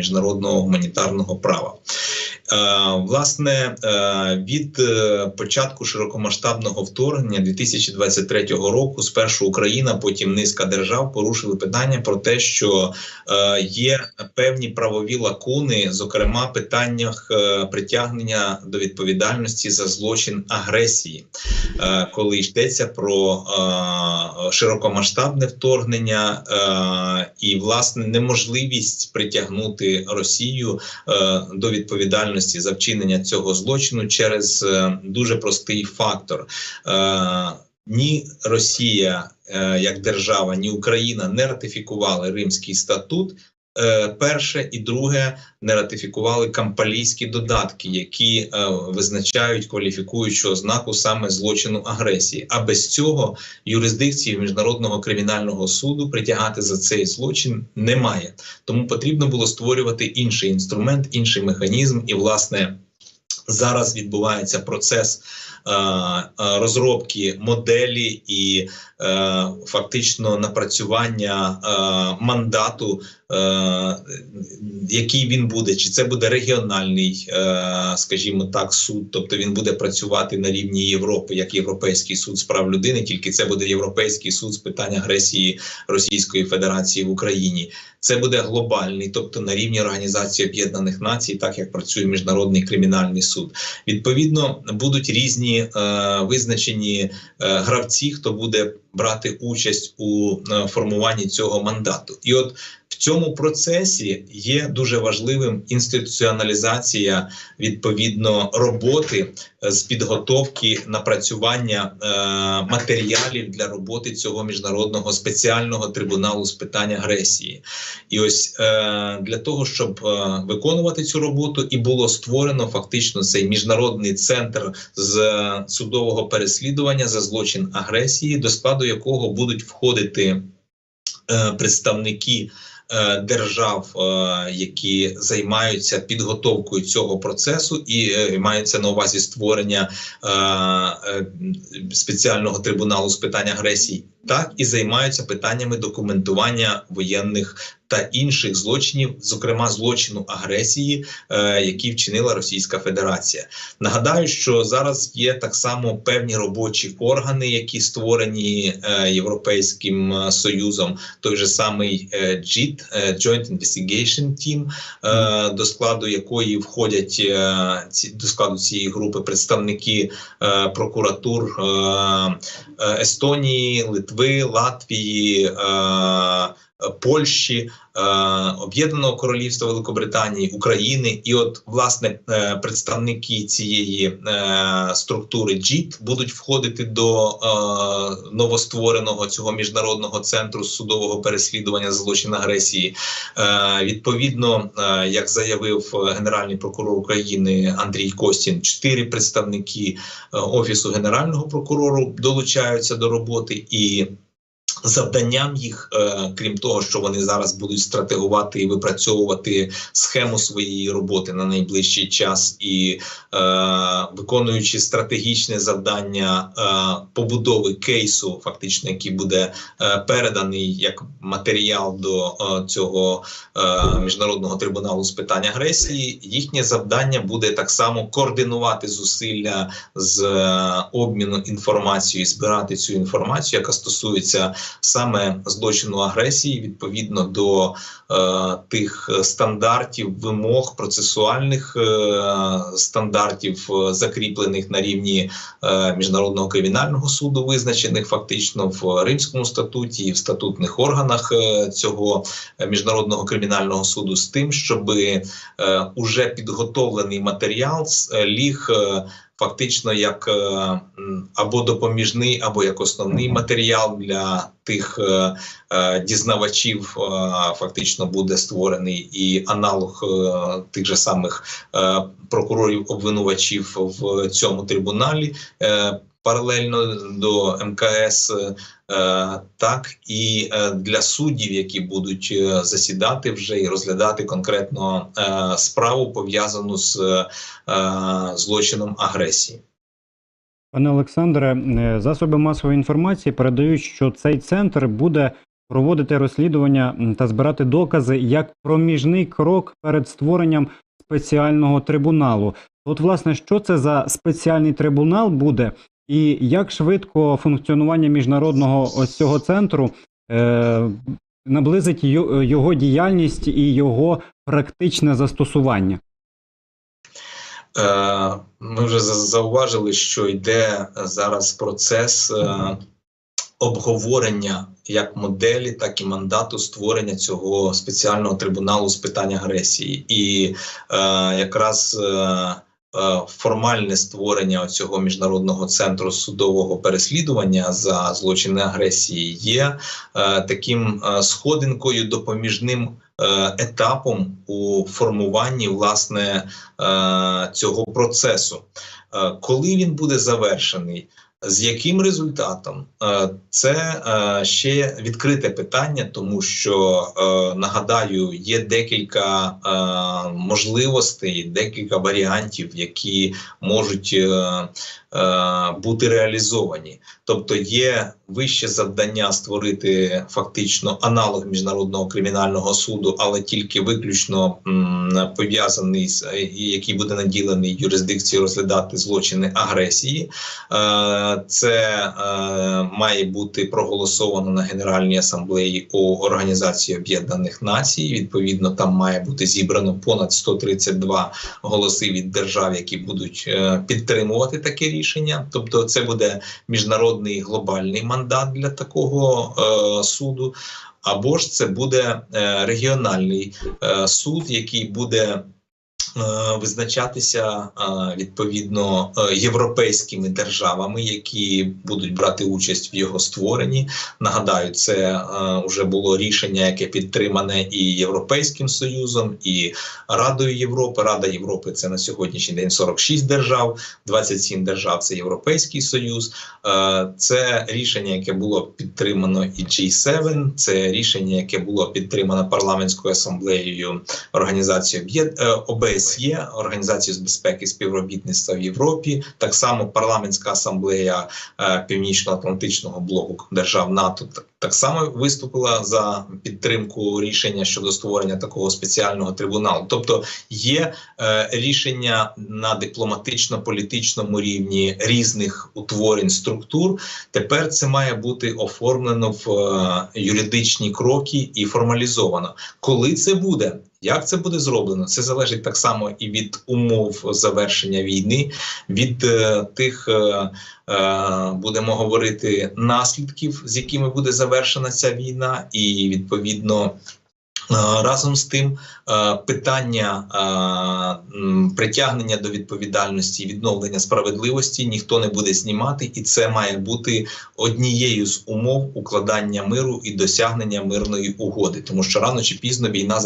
міжнародного гуманітарного права. Е, Власне, е, від е, початку широкомасштабного вторгнення 2023 року, спершу Україна, потім низка держав порушили питання про те, що є певні правові лакуни, зокрема питаннях притягнення до відповідальності за злочин агресії, коли йдеться про широкомасштабне вторгнення і власне неможливість притягнути Росію до відповідальності за вчинення цього злочину через е, дуже простий фактор. Е, ні Росія е, як держава, ні Україна не ратифікували Римський статут. Е, Перше і друге не ратифікували кампалійські додатки, які е, визначають кваліфікуючу ознаку саме злочину агресії. А без цього юрисдикції міжнародного кримінального суду притягати за цей злочин немає. Тому потрібно було створювати інший інструмент, інший механізм, і власне зараз відбувається процес е, е, розробки моделі і е, фактично напрацювання е, мандату, який він буде, чи це буде регіональний, е, скажімо так, суд, тобто він буде працювати на рівні Європи, як Європейський суд з прав людини, тільки це буде Європейський суд з питань агресії Російської Федерації в Україні. Це буде глобальний, тобто на рівні Організації Об'єднаних Націй, так як працює міжнародний кримінальний суд. Відповідно, будуть різні е, визначені е, гравці, хто буде брати участь у е, формуванні цього мандату. І от цьому процесі є дуже важливим інституціоналізація відповідно роботи е, з підготовки напрацювання е, матеріалів для роботи цього міжнародного спеціального трибуналу з питань агресії. І ось е, для того, щоб е, виконувати цю роботу, і було створено фактично цей міжнародний центр з е, судового переслідування за злочин агресії, до складу якого будуть входити е, представники. Е, Держав, е, які займаються підготовкою цього процесу, і е, мається на увазі створення спеціального трибуналу з питань агресії, так і займаються питаннями документування воєнних та інших злочинів, зокрема злочину агресії, е, які вчинила Російська Федерація. Нагадаю, що зараз є так само певні робочі органи, які створені е, Європейським е, Союзом, той же самий JIT, Joint Investigation Team, е, до складу якої входять е, ці до складу цієї групи представники е, прокуратур е, Естонії, Литви, Латвії. Е, Польщі, е, Об'єднаного Королівства Великобританії, України, і от власне е, представники цієї е, структури JIT будуть входити до новоствореного цього міжнародного центру судового переслідування злочин агресії. Відповідно, як заявив генеральний прокурор України Андрій Костін, чотири представники офісу генерального прокурору долучаються до роботи і. Завданням їх, е, крім того, що вони зараз будуть стратегувати і випрацьовувати схему своєї роботи на найближчий час, і е, виконуючи стратегічне завдання е, побудови кейсу, фактично, який буде е, переданий як матеріал до е, цього е, міжнародного трибуналу з питань агресії, їхнє завдання буде так само координувати зусилля з обміну інформацією, збирати цю інформацію, яка стосується саме злочину агресії відповідно до е, тих стандартів, вимог процесуальних е, стандартів, е, закріплених на рівні е, міжнародного кримінального суду, визначених фактично в Римському статуті і в статутних органах е, цього міжнародного кримінального суду, з тим, щоб е, уже підготовлений матеріал е, ліг. е, Фактично, як е, або допоміжний, або як основний матеріал для тих е, е, дізнавачів, фактично буде створений і аналог тих же самих прокурорів обвинувачів в цьому трибуналі. Паралельно до МКС, так і е, для суддів, які будуть е, засідати вже і розглядати конкретно е, справу пов'язану з е, злочином агресії. Пане Олександре, е, засоби масової інформації передають, що цей центр буде проводити розслідування та збирати докази як проміжний крок перед створенням спеціального трибуналу. От, власне, що це за спеціальний трибунал буде, і як швидко функціонування міжнародного ось цього центру е, наблизить його діяльність і його практичне застосування? Е, Ми вже зауважили, що йде зараз процес е, обговорення як моделі, так і мандату створення цього спеціального трибуналу з питань агресії, і е, якраз. е, Формальне створення цього міжнародного центру судового переслідування за злочини агресії є е, таким е, сходинкою допоміжним е, етапом у формуванні власне е, цього процесу. Е, коли він буде завершений, з яким результатом, Е, це е, ще відкрите питання, тому що е, нагадаю, є декілька е, можливостей, декілька варіантів, які можуть е, е, бути реалізовані. Тобто є вище завдання створити фактично аналог міжнародного кримінального суду, але тільки виключно пов'язаний з е, який буде наділений юрисдикцією розглядати злочини агресії. Е, Це е, має бути проголосовано на Генеральній асамблеї у Організації Об'єднаних Націй. Відповідно, там має бути зібрано понад 132 голоси від держав, які будуть е, підтримувати таке рішення. Тобто, це буде міжнародний глобальний мандат для такого е, суду. Або ж це буде е, регіональний е, суд, який буде визначатися е, відповідно е, європейськими державами, які будуть брати участь в його створенні. Нагадаю, це вже було рішення, яке підтримане і Європейським Союзом, і Радою Європи. Рада Європи це на сьогоднішній день 46 держав, 27 держав це Європейський Союз. Е, Це рішення, яке було підтримано і G7, це рішення, яке було підтримано парламентською асамблеєю організації е, ОБСЄ, організацію з безпеки і співробітництва в Європі. Так само парламентська асамблея е, Північно-Атлантичного блоку держав НАТО так, само виступила за підтримку рішення щодо створення такого спеціального трибуналу. Тобто є е, рішення на дипломатично-політичному рівні різних утворень структур. Тепер це має бути оформлено в е, юридичні кроки і формалізовано. Коли це буде? Як це буде зроблено? Це залежить так само і від умов завершення війни, від е, тих, е, е, будемо говорити, наслідків, з якими буде завершена ця війна, і відповідно. Разом з тим, питання е, притягнення до відповідальності, відновлення справедливості ніхто не буде знімати, і це має бути однією з умов укладання миру і досягнення мирної угоди, тому що рано чи пізно війна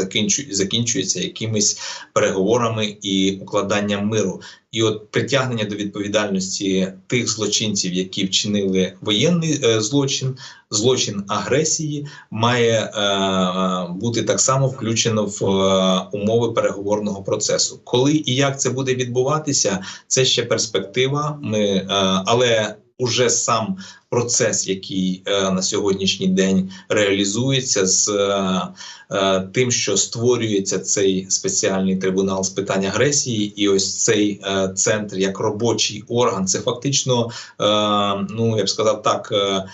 закінчується якимись переговорами і укладанням миру. І от притягнення до відповідальності тих злочинців, які вчинили воєнний е, злочин, злочин агресії, має е, бути так само включено в е, умови переговорного процесу. Коли і як це буде відбуватися, це ще перспектива. Ми е, але уже сам процес, який е, на сьогоднішній день реалізується з е, е, тим, що створюється цей спеціальний трибунал з питань агресії, і ось цей е, центр як робочий орган, це фактично, е, ну я б сказав так. Е, е,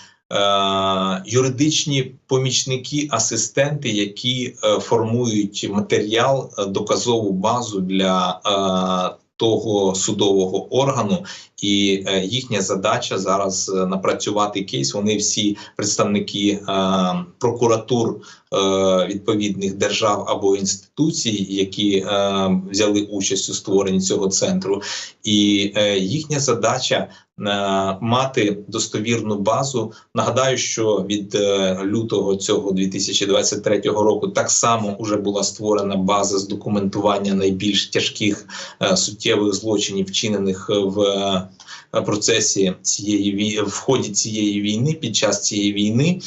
Юридичні помічники, асистенти, які е, формують матеріал, е, доказову базу для е, того судового органу, і е, їхня задача зараз е, напрацювати кейс. Вони всі представники е, прокуратур відповідних держав або інституцій, які взяли участь у створенні цього центру, і їхня задача мати достовірну базу. Нагадаю, що від лютого цього 2023 року так само вже була створена база з документування найбільш тяжких суттєвих злочинів, вчинених в процесі цієї в ході цієї війни, під час цієї війни.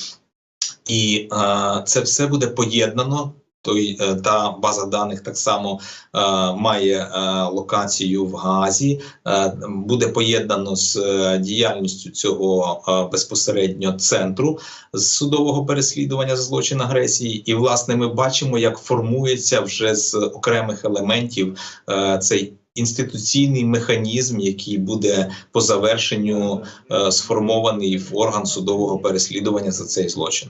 І е, це все буде поєднано той е, та база даних так само е, має е, локацію в Газі, е, буде поєднано з е, діяльністю цього е, безпосередньо центру з судового переслідування за злочин агресії. І власне ми бачимо, як формується вже з окремих елементів е, цей. Інституційний механізм, який буде по завершенню е, сформований в орган судового переслідування за цей злочин.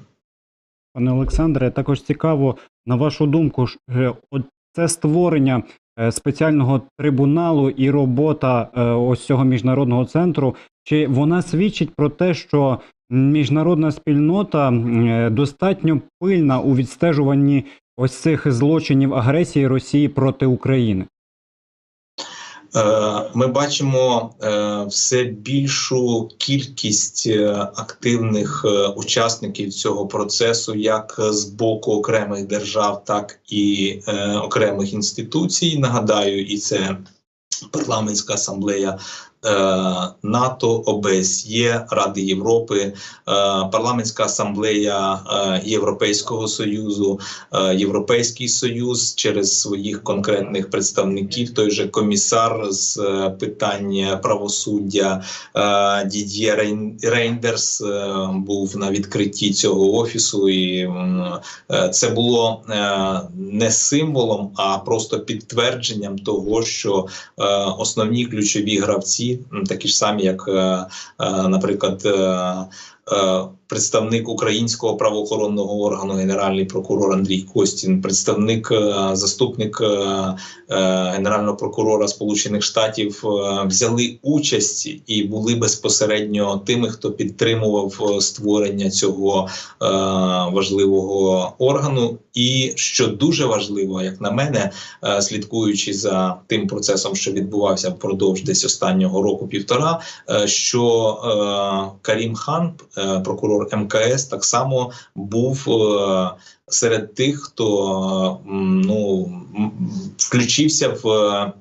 Пане Олександре, також цікаво, на вашу думку, е, це створення е, спеціального трибуналу і робота е, ось цього міжнародного центру, чи вона свідчить про те, що міжнародна спільнота достатньо пильна у відстежуванні ось цих злочинів агресії Росії проти України? Е, Ми бачимо е, все більшу кількість е, активних учасників цього процесу, як з боку окремих держав, так і окремих інституцій. Нагадаю, і це парламентська асамблея. Е, НАТО, ОБСЄ, Ради Європи, е, парламентська асамблея е, Європейського союзу, Європейський Союз через своїх конкретних представників, той же комісар з питань правосуддя Дід'є Рейндерс був на відкритті цього офісу, і це було не символом, а просто підтвердженням того, що основні ключові гравці, такі ж самі, як, е, е, наприклад, е, представник українського правоохоронного органу, генеральний прокурор Андрій Костін, представник е, заступник е, е, генерального прокурора Сполучених Штатів е, взяли участь і були безпосередньо тими, хто підтримував е, створення цього е, важливого органу. І що дуже важливо, як на мене, е, слідкуючи за тим процесом, що відбувався впродовж десь останнього року півтора, е, що е, Карім Хан, е, прокурор МКС, так само був е, серед тих, хто е, ну включився в. е,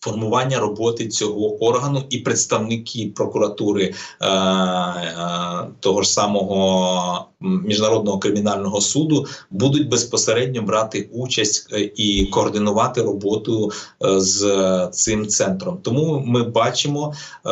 Формування роботи цього органу і представники прокуратури е, е, того ж самого міжнародного кримінального суду будуть безпосередньо брати участь е, і координувати роботу е, з цим центром. Тому ми бачимо, е,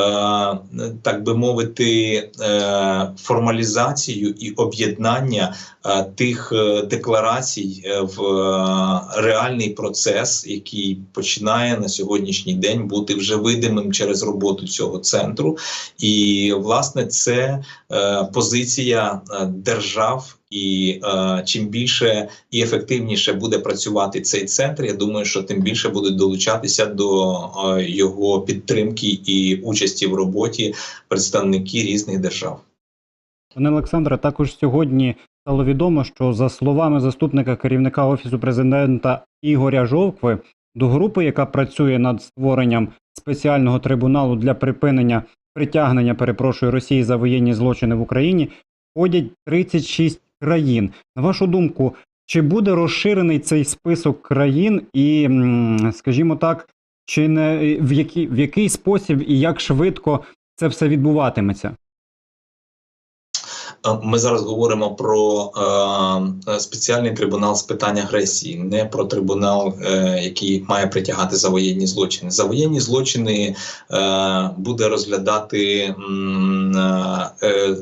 так би мовити, е, формалізацію і об'єднання е, тих е, декларацій е, в е, реальний процес, який починає на сьогоднішній день бути вже видимим через роботу цього центру. І власне це е, позиція е, держав. І е, чим більше і ефективніше буде працювати цей центр, я думаю, що тим більше будуть долучатися до е, його підтримки і участі в роботі представники різних держав. Пане Олександре, також сьогодні стало відомо, що за словами заступника керівника офісу президента Ігоря Жовкви, до групи, яка працює над створенням спеціального трибуналу для припинення притягнення, перепрошую Росії за воєнні злочини в Україні, входять 36 країн. На вашу думку, чи буде розширений цей список країн, і, скажімо так, чи не в який, в який спосіб і як швидко це все відбуватиметься? Е, Ми зараз говоримо про е, спеціальний трибунал з питань агресії, не про трибунал, е, який має притягати за воєнні злочини. За воєнні злочини е, буде розглядати е, е,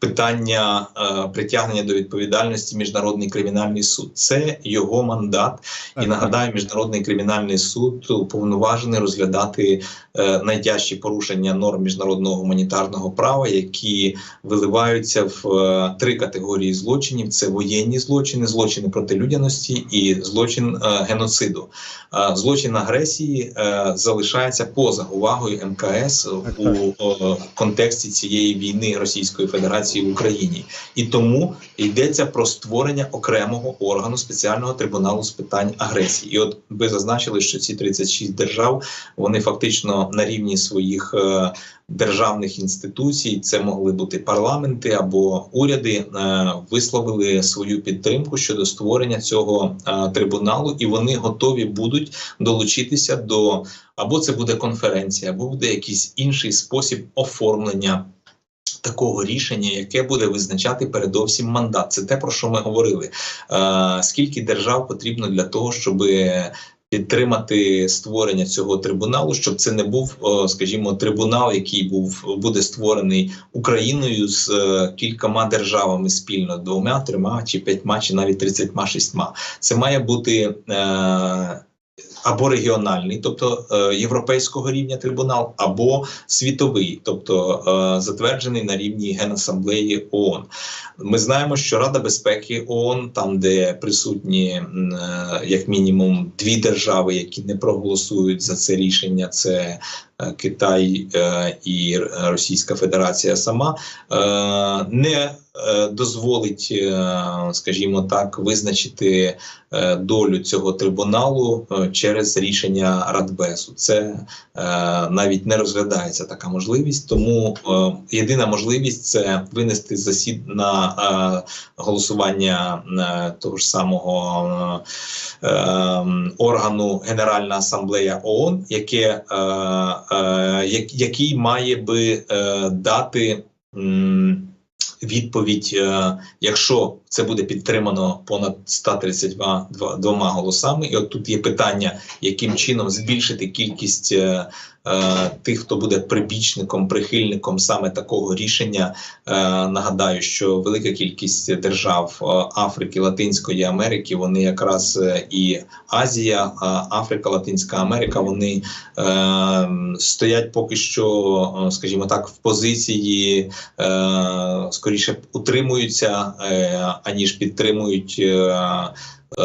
питання е, притягнення до відповідальності міжнародний кримінальний суд. Це його мандат. І нагадаю, міжнародний кримінальний суд уповноважений розглядати е, найтяжчі порушення норм міжнародного гуманітарного права, які виливаються в е, три категорії злочинів: це воєнні злочини, злочини проти людяності і злочин е, геноциду. Е, злочин агресії е, залишається поза увагою МКС у е, контексті цієї війни Російської Федерації в Україні, і тому йдеться про створення окремого органу спеціального трибуналу з питань агресії. І от ви зазначили, що ці 36 держав вони фактично на рівні своїх е, державних інституцій, це могли бути парламенти або уряди, е, висловили свою підтримку щодо створення цього е, трибуналу, і вони готові будуть долучитися до або це буде конференція, або буде якийсь інший спосіб оформлення Такого рішення, яке буде визначати передовсім мандат, це те про що ми говорили. Е, скільки держав потрібно для того, щоб підтримати створення цього трибуналу, щоб це не був, скажімо, трибунал, який був буде створений Україною з е, кількома державами спільно двома, трьома чи п'ятьма, чи навіть тридцятьма шістьма. Це має бути. Або регіональний, тобто е, європейського рівня трибунал, або світовий, тобто е, затверджений на рівні Генасамблеї ООН. Ми знаємо, що Рада безпеки ООН, там де присутні е, як мінімум дві держави, які не проголосують за це рішення, це Китай і Російська Федерація сама, не дозволить, скажімо так, визначити долю цього трибуналу е, через рішення Радбесу. Це е, навіть не розглядається така можливість. Тому е, єдина можливість це винести засід на е, голосування е, того ж самого е, органу Генеральна асамблея ООН, яке, е, е, який має би е, дати. м, Відповідь, е, якщо це буде підтримано понад 132 два- двома голосами, і от тут є питання, яким чином збільшити кількість е, тих, хто буде прибічником, прихильником саме такого рішення. Е, нагадаю, що велика кількість держав е, Африки, Латинської Америки, вони якраз е, і Азія, е, Африка, Латинська Америка, вони е, стоять поки що, е, скажімо так, в позиції е, скоріше утримуються, е, аніж підтримують. Е,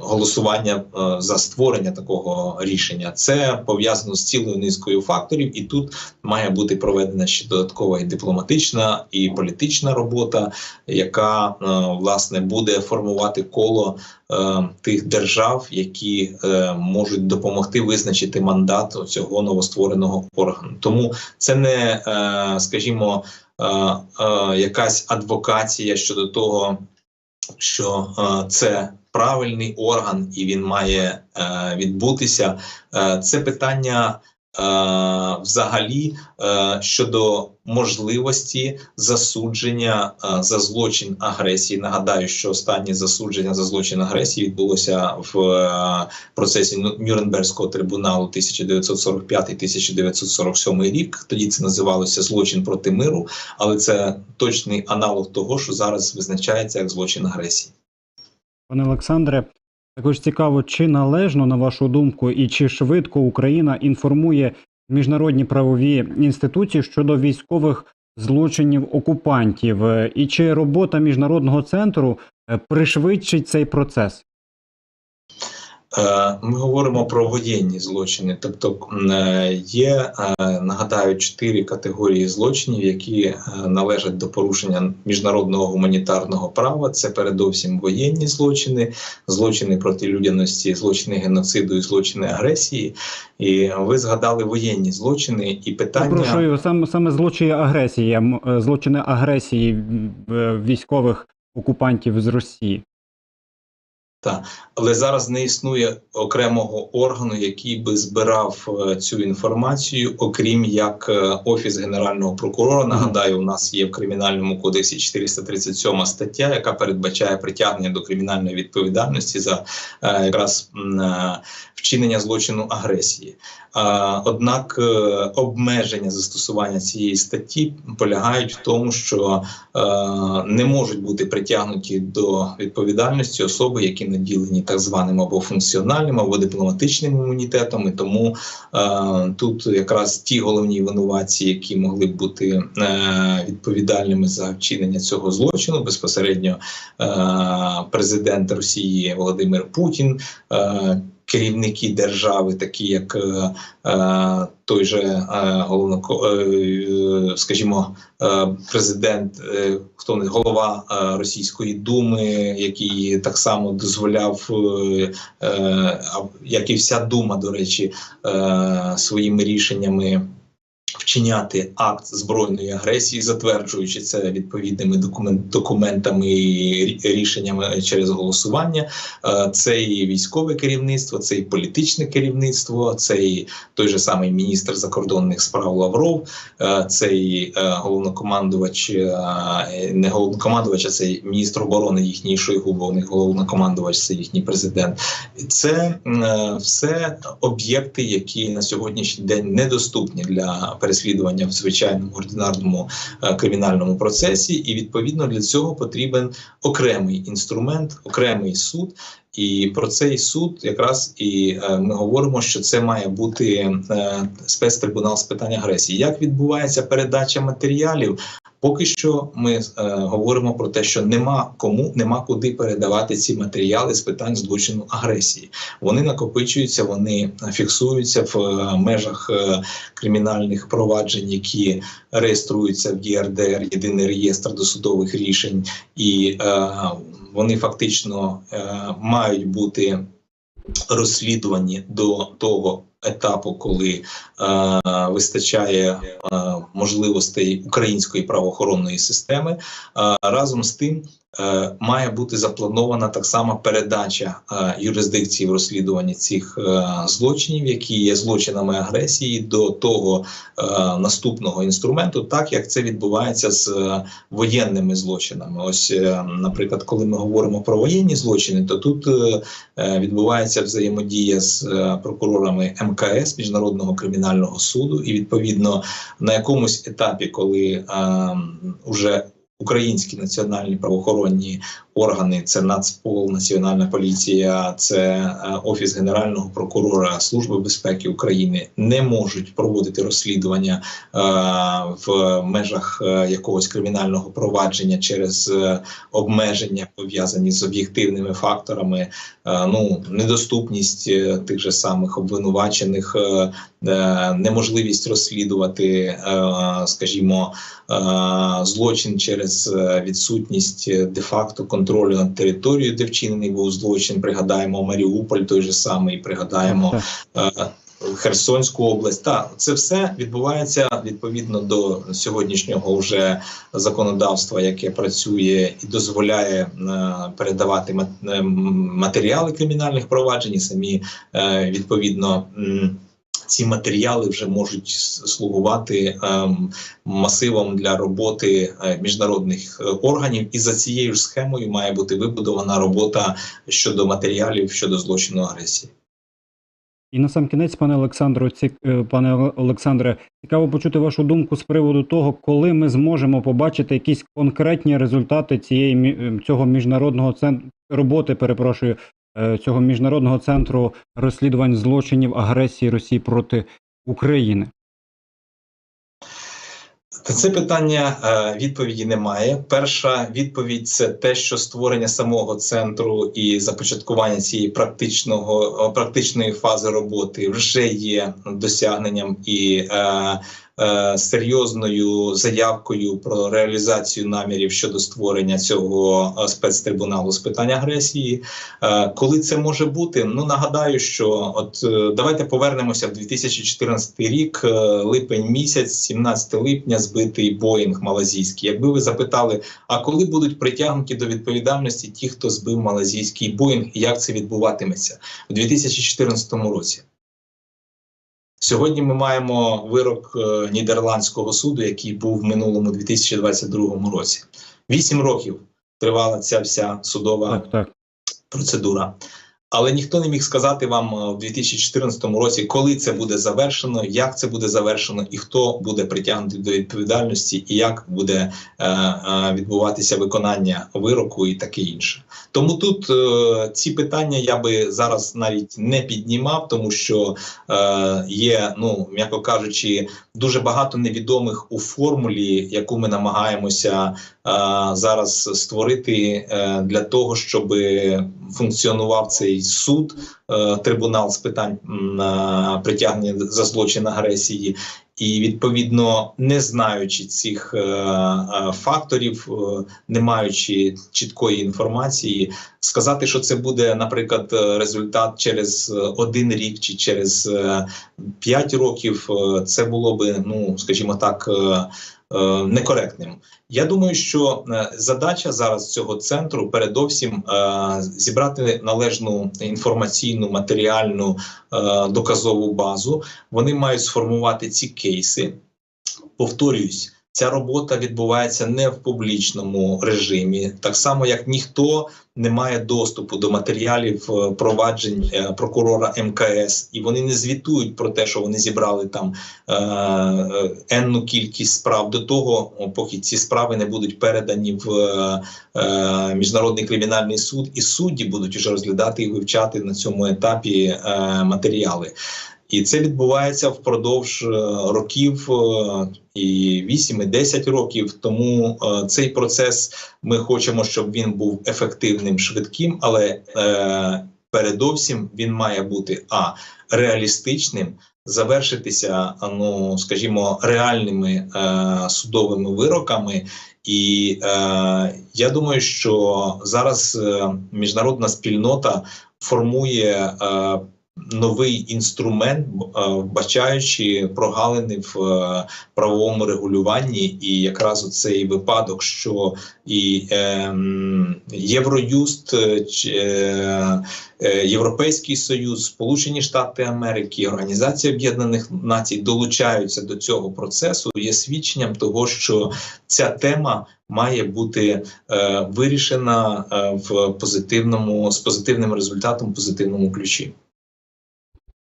Голосування е, за створення такого рішення це пов'язано з цілою низкою факторів, і тут має бути проведена ще додаткова і дипломатична і політична робота, яка е, власне буде формувати коло тих держав, які можуть допомогти визначити мандат цього новоствореного органу. Тому це не, скажімо, якась адвокація щодо того, що це правильний орган і він має е, відбутися. Е, це питання. е, Взагалі е, щодо можливості засудження е, за злочин агресії. Нагадаю, що останнє засудження за злочин агресії відбулося в процесі Ню- Нюрнберзького трибуналу 1945-1947 рік. Тоді це називалося злочин проти миру, але це точний аналог того, що зараз визначається як злочин агресії. Пане Олександре, також цікаво, чи належно, на вашу думку, і чи швидко Україна інформує міжнародні правові інституції щодо військових злочинів окупантів, і чи робота міжнародного центру е, пришвидшить цей процес? Е, Ми говоримо про воєнні злочини, тобто е, є, е, нагадаю, чотири категорії злочинів, які належать до порушення міжнародного гуманітарного права. Це передовсім воєнні злочини, злочини проти людяності, злочини геноциду і злочини агресії. І ви згадали воєнні злочини і питання. Прошу саме саме злочини агресії, злочини агресії військових окупантів з Росії. Але зараз не існує окремого органу, який би збирав е, цю інформацію, окрім як е, офіс генерального прокурора. Нагадаю, у нас є в кримінальному кодексі 437 стаття, яка передбачає притягнення до кримінальної відповідальності за е, якраз е, вчинення злочину агресії. Е, Однак е, обмеження застосування цієї статті полягають в тому, що е, не можуть бути притягнуті до відповідальності особи, які наділені так званим або функціональним, або дипломатичним імунітетом. І тому е, тут якраз ті головні винуватці, які могли б бути е, відповідальними за вчинення цього злочину, безпосередньо е, президент Росії Володимир Путін. Е, Керівники держави, такі як е, е, той же е, головно, е, скажімо, е, президент, е, хто не голова е, Російської думи, який так само дозволяв, е, е, як і вся дума, до речі, е, своїми рішеннями. Вчиняти акт збройної агресії, затверджуючи це відповідними документ, документами і рішеннями через голосування. Е, Це і військове керівництво, це і політичне керівництво, це і той же самий міністр закордонних справ Лавров, е, це і е, головнокомандувач, не головнокомандувач, а це і міністр оборони їхній Шойгу, бо них головнокомандувач це їхній президент. Це все об'єкти, які на сьогоднішній день недоступні для переслідування в звичайному ординарному е, кримінальному процесі, і відповідно для цього потрібен окремий інструмент, окремий суд. І про цей суд якраз і е, ми говоримо, що це має бути е, спецтрибунал з питань агресії. Як відбувається передача матеріалів? Поки що ми е, говоримо про те, що нема кому, нема куди передавати ці матеріали з питань злочину агресії. Вони накопичуються, вони фіксуються в е, межах е, кримінальних проваджень, які реєструються в ЄРДР, єдиний реєстр досудових рішень, і е, вони фактично е, мають бути розслідувані до того етапу, коли е, вистачає е, можливостей української правоохоронної системи. Е, разом з тим має бути запланована так само передача е, юрисдикції в розслідуванні цих е, злочинів, які є злочинами агресії, до того е, наступного інструменту, так як це відбувається з е, воєнними злочинами. Ось, е, наприклад, коли ми говоримо про воєнні злочини, то тут е, е, відбувається взаємодія з е, прокурорами МКС Міжнародного кримінального суду, і відповідно на якомусь етапі, коли е, уже Українські національні правоохоронні органи, це Нацпол, Національна поліція, це е, Офіс Генерального прокурора Служби безпеки України не можуть проводити розслідування е, в межах е, якогось кримінального провадження через обмеження пов'язані з об'єктивними факторами, ну недоступність тих же самих обвинувачених, неможливість розслідувати, скажімо, злочин через відсутність е, де-факто контролю над територією, де вчинений був злочин. Пригадаємо Маріуполь, той же самий, пригадаємо. Е, Херсонську область, та це все відбувається відповідно до сьогоднішнього вже законодавства, яке працює і дозволяє е, передавати мат- матеріали кримінальних проваджень. і Самі е, відповідно ці матеріали вже можуть слугувати ем, масивом для роботи е, міжнародних е, органів, і за цією ж схемою має бути вибудована робота щодо матеріалів щодо злочину агресії. І на сам кінець, пане Олександро, ці, е, пане Олександре, цікаво почути вашу думку з приводу того, коли ми зможемо побачити якісь конкретні результати цієї мі- е, цього міжнародного центру роботи, перепрошую, цього міжнародного центру розслідувань злочинів агресії Росії проти України. Це питання е, відповіді немає. Перша відповідь це те, що створення самого центру і започаткування цієї практичного практичної фази роботи вже є досягненням і е, е, серйозною заявкою про реалізацію намірів щодо створення цього е, спецтрибуналу з питань агресії. Е, коли це може бути? Ну нагадаю, що от давайте повернемося в 2014 рік, липень місяць, 17 липня, збитий Боїнг малазійський. Якби ви запитали, а коли будуть притягнуті до відповідальності ті, хто збив малазійський Боїнг, і як це відбуватиметься у 2014 році? Сьогодні ми маємо вирок е, нідерландського суду, який був в минулому 2022 році. Вісім років тривала ця вся судова Так, так. процедура. Але ніхто не міг сказати вам е, в 2014 році, коли це буде завершено, як це буде завершено, і хто буде притягнутий до відповідальності, і як буде е, е, відбуватися виконання вироку і таке інше. Тому тут е, ці питання я би зараз навіть не піднімав, тому що е, є, ну м'яко кажучи, дуже багато невідомих у формулі, яку ми намагаємося зараз створити е, для того, щоб функціонував цей суд, е, трибунал з питань е, притягнення за злочин агресії. І відповідно, не знаючи цих е, е, факторів, е, не маючи чіткої інформації, сказати, що це буде, наприклад, е, результат через е, один рік чи через е, п'ять років, е, це було би, ну скажімо так, е, е, некоректним. Я думаю, що е, задача зараз цього центру передовсім е, зібрати належну інформаційну, матеріальну е, доказову базу. Вони мають сформувати ці кейси. Повторююсь, ця робота відбувається не в публічному режимі, так само як ніхто не має доступу до матеріалів е, проваджень е, прокурора МКС, і вони не звітують про те, що вони зібрали там е, енну кількість справ до того, поки ці справи не будуть передані в міжнародний кримінальний суд, і судді будуть вже розглядати і вивчати на цьому етапі матеріали. І це відбувається впродовж е, років е, і 8, і 10 років. Тому е, цей процес ми хочемо, щоб він був ефективним, швидким, але передовсім він має бути а реалістичним, завершитися, ну скажімо, реальними е, судовими вироками. І е, я думаю, що зараз міжнародна спільнота формує. Е, Новий інструмент, е, вбачаючи прогалини в е, правовому регулюванні, і якраз цей випадок, що і ем, Євроюст, е, ч- е, Європейський Союз, Сполучені Штати Америки, Організація Об'єднаних Націй долучаються до цього процесу, є свідченням того, що ця тема має бути вирішена в позитивному з позитивним результатом, в позитивному ключі.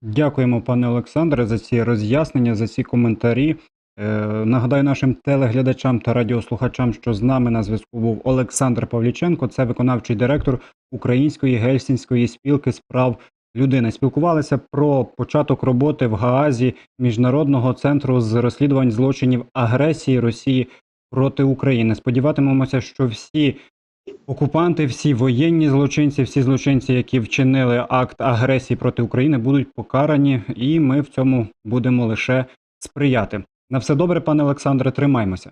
Дякуємо, пане Олександре, за ці роз'яснення, за ці коментарі. Е, нагадаю нашим телеглядачам та радіослухачам, що з нами на зв'язку був Олександр Павліченко, це виконавчий директор Української гельсінської спілки справ людини. Спілкувалися про початок роботи в Гаазі міжнародного центру з розслідувань злочинів агресії Росії проти України. Сподіватимемося, що всі окупанти, всі воєнні злочинці, всі злочинці, які вчинили акт агресії проти України, будуть покарані, і ми в цьому будемо лише сприяти. На все добре, пане Олександре, тримаймося.